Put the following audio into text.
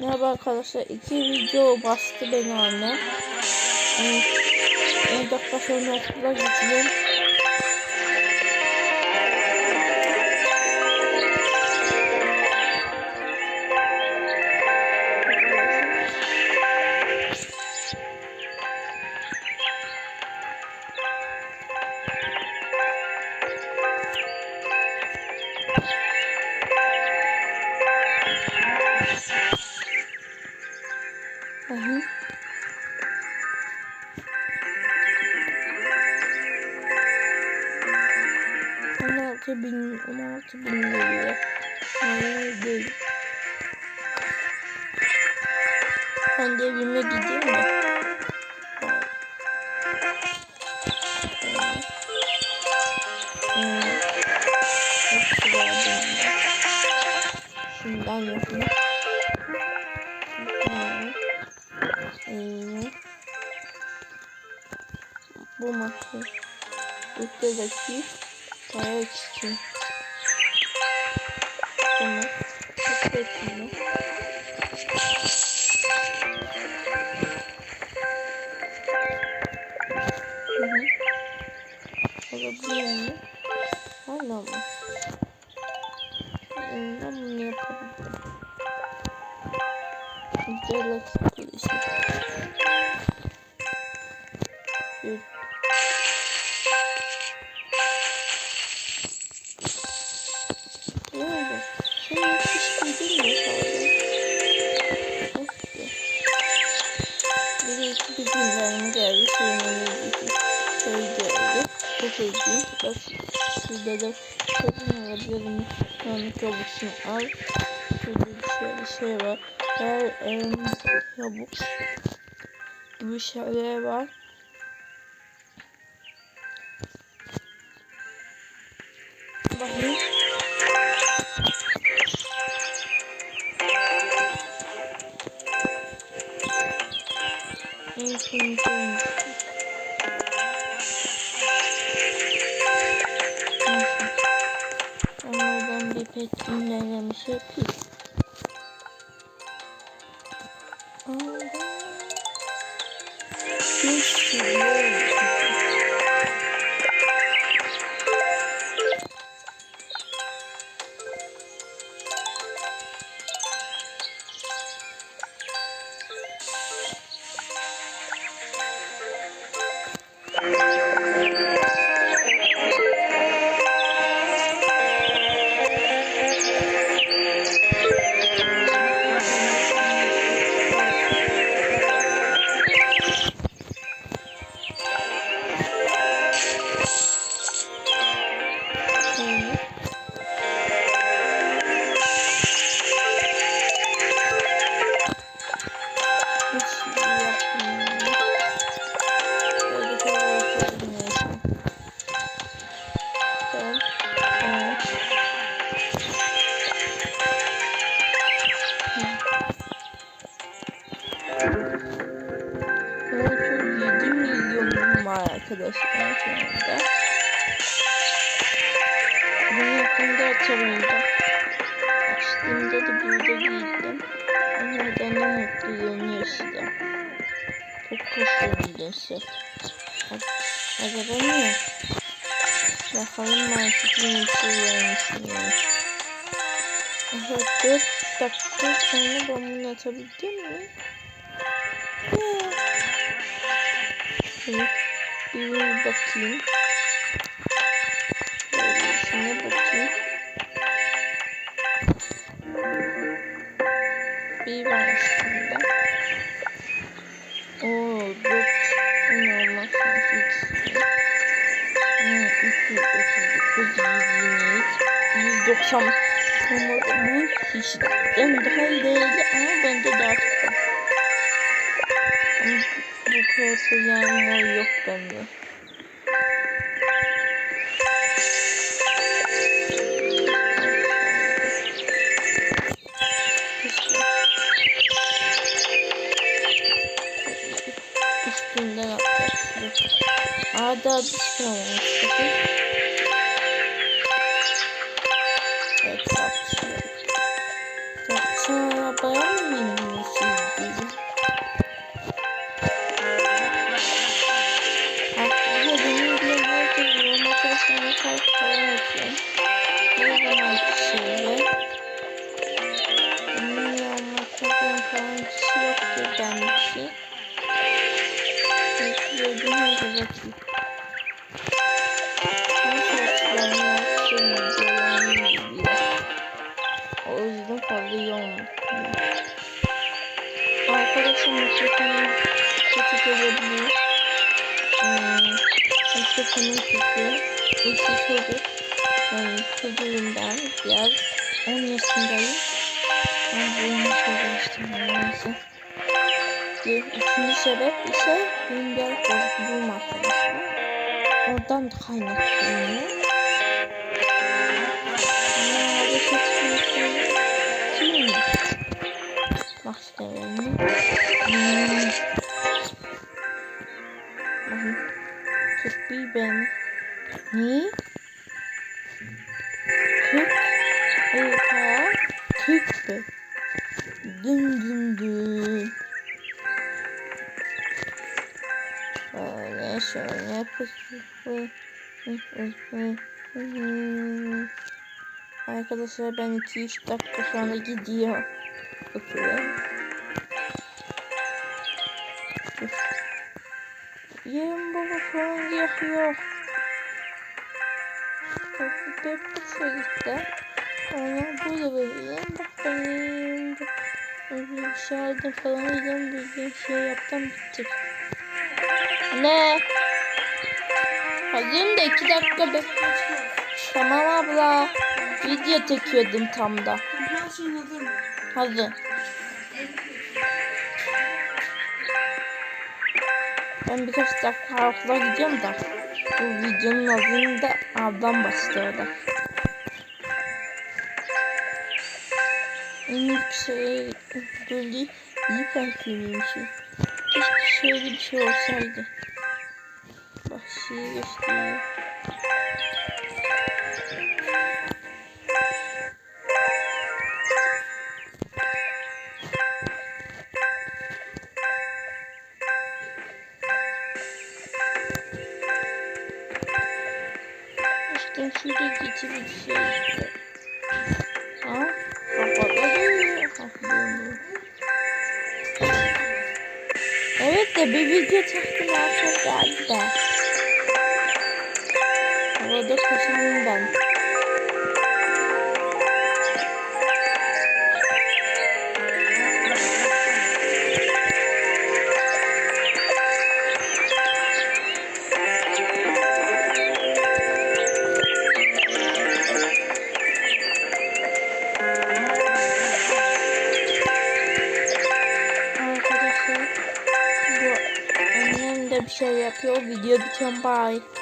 Merhaba arkadaşlar. iki video bastı beni annem. Evet. 10 dakika sonra okula gidiyorum. Hı hı. On altı bin, on altı bin lira. Hayır değil. Ben de evime gideyim mi? Bu maçı ötedeki dayak için. Tamam. Bekleyin. Hı hı. Olabiliyor mu? Hala mı? Ee, Ben bunu yapalım. Güzel açıklayışı. Bir Ne İlginç. Bak sizde de kadın alabilirim. Yani kabuksun al. Şurada bir şey, var. Her em, kabuk gibi şeyler var. Bakayım. Ben bir arkadaşlar şu anda. Bunu yakında açabildim. Açtığımda da burada giydim. Onlardan da mutluluğunu yaşadım. Çok hoşuma gidiyorsa. Acaba ne? Bakalım marketin içeriğini Evet 4 dakika sonra ben bunu açabildim mi? Ya. Bir bakayım. Şöyle bakayım. Bir var aslında. Oo, dört. Ne olmaz sanki ikisi. Hmm, 339, 123, 190. Ama bu hiçten daha ileride ama bende daha çok. Ama bu yani mor yok bende. Üstünden atlattı. Aa daha bir şey olmuş. Evet, sapçı. Sapçı arabaya mı bindin? Bakayım. Şey. O yüzden fazla iyi olmuyor. Arkadaşlar mikrofonum kötü gelebilir. Hmm, mikrofonum kötü. İki çocuk. Yani çocuğum ben. Biraz 10 yaşındayım. Ben bu söylemiştim. Neyse. Bir üçüncü sebep ise benim bir bozukluğum arkadaşlar. Oradan kaynaklanıyor. Seçmişim? Kim? Bak işte benim. Hmm. Kırk bir ben. Ne? Kırk. Oha. Kırk be. Dün dün dün. Şöyle şöyle Arkadaşlar ben 2-3 dakika sonra gidiyor. Bakıyorum. Yarın baba falan yapıyor. Pek hoşuna gitti. Ona burada böyle bak benim dışarıda falan yiyeceğim bir şey yaptım bittik. Ne? Hazırım da iki dakika be. Tamam abla. Video çekiyordum tam da. Hazır. Ben birkaç dakika okula gidiyorum da. Bu videonun adını da ablam başlıyor da. En büyük şey böyle iyi şey. Keşke şöyle bir şey olsaydı. Bak şeyi gösteriyor. İşte şurada geçici bir şey işte. De bir video çektim artık geldi de. Havada ben. Şey yapıyor. Video bitiyor. Bye.